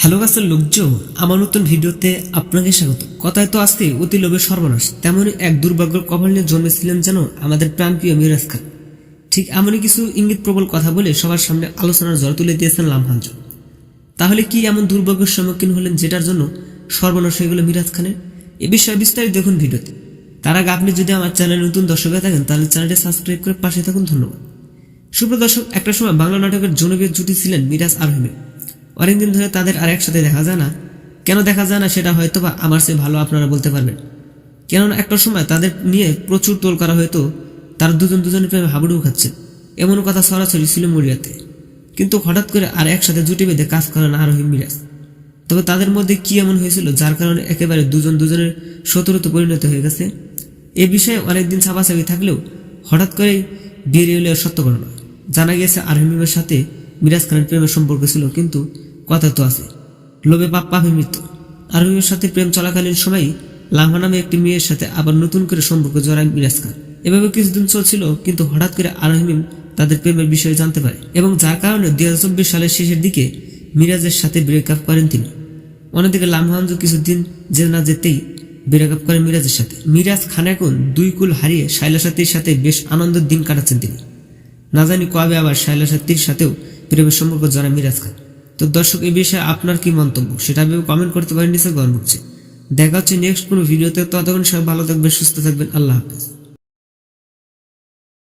Hello গাছের লোকজ আমার নতুন ভিডিওতে আপনাকে স্বাগত। কথায় তো আজকে অতি লোভের সর্বনাশ। তেমনই এক দুর্ভাগ্য কপাল নিয়ে জন্মেছিলেন যেন আমাদের প্রাণপ্রিয় মিরাজ খান। ঠিক এমনই কিছু ইঙ্গিত প্রবল কথা বলে সবার সামনে আলোচনার ঝড় তুলে দিয়েছেন লামহাঞ্জ তাহলে কি এমন দুর্ভাগ্যের সম্মুখীন হলেন যেটার জন্য সর্বনাশ হয়ে গেল মিরাজ খানের? এ বিষয়ে বিস্তারিত দেখুন ভিডিওতে। তার আগে আপনি যদি আমার চ্যানেলে নতুন দর্শক হয়ে থাকেন, তাহলে চ্যানেলটি সাবস্ক্রাইব করে পাশে থাকুন। ধন্যবাদ। সুপ্রদর্শক একটা সময় বাংলা নাটকের জনপ্রিয় জুটি ছিলেন মিরাজ আর হিমেল অনেকদিন ধরে তাদের আর একসাথে দেখা যায় না। কেন দেখা যায় না সেটা হয়তো বা আমার চেয়ে ভালো আপনারা বলতে পারবেন। কেননা একটা সময় তাদের নিয়ে প্রচুর তোল করা হয়তো তারা দুজন দুজনের প্রেমে হাবুডুবু খাচ্ছে। এমন কথা সরাসরি ছিল মরিয়াতে কিন্তু হঠাৎ করে আর একসাথে জুটি বেঁধে কাজ করেন আরোহী মিরাজ। তবে তাদের মধ্যে কি এমন হয়েছিল যার কারণে একেবারে দুজন দুজনের শত্রুতে পরিণত হয়ে গেছে? এ বিষয়ে অনেকদিন ছাপাছাপি থাকলেও হঠাৎ করেই বেরিয়ে এলো সত্য ঘটনা। জানা গিয়েছে আরহিমের সাথে মিরাজ খানের প্রেমের সম্পর্ক ছিল, কিন্তু কথা তো আছে। লোভে পাপ পাপে মৃত্যু। আরহিমের সাথে প্রেম চলাকালীন সময়ই লামহা নামে একটি মেয়ের সাথে আবার নতুন করে সম্পর্ক জড়ায় মিরাজ খান এভাবে কিছুদিন চলছিল, কিন্তু হঠাৎ করে আরহিম তাদের প্রেমের বিষয়ে জানতে পারে এবং যার কারণে দুই হাজার চব্বিশ সালের শেষের দিকে মিরাজের সাথে ব্রেকআপ করেন তিনি। অন্যদিকে লামহাঞ্জু কিছুদিন যে না যেতেই ব্রেকআপ করেন মিরাজের সাথে। মিরাজ খান এখন দুই কুল হারিয়ে শাইলা সাথীর সাথে বেশ আনন্দের দিন কাটাচ্ছেন তিনি। না জানি কবে আবার শাইলা সাথীর সাথেও প্রেমের সম্পর্ক জড়ায় মিরাজ খান। তো দর্শক, এই বিষয়ে আপনার কি মন্তব্য? সেটা আমি কমেন্ট করতে পারেন নিচে হচ্ছে দেখা হচ্ছে নেক্সট কোনো ভিডিওতে ততক্ষণ সবাই ভালো থাকবে সুস্থ থাকবেন। আল্লাহ হাফেজ।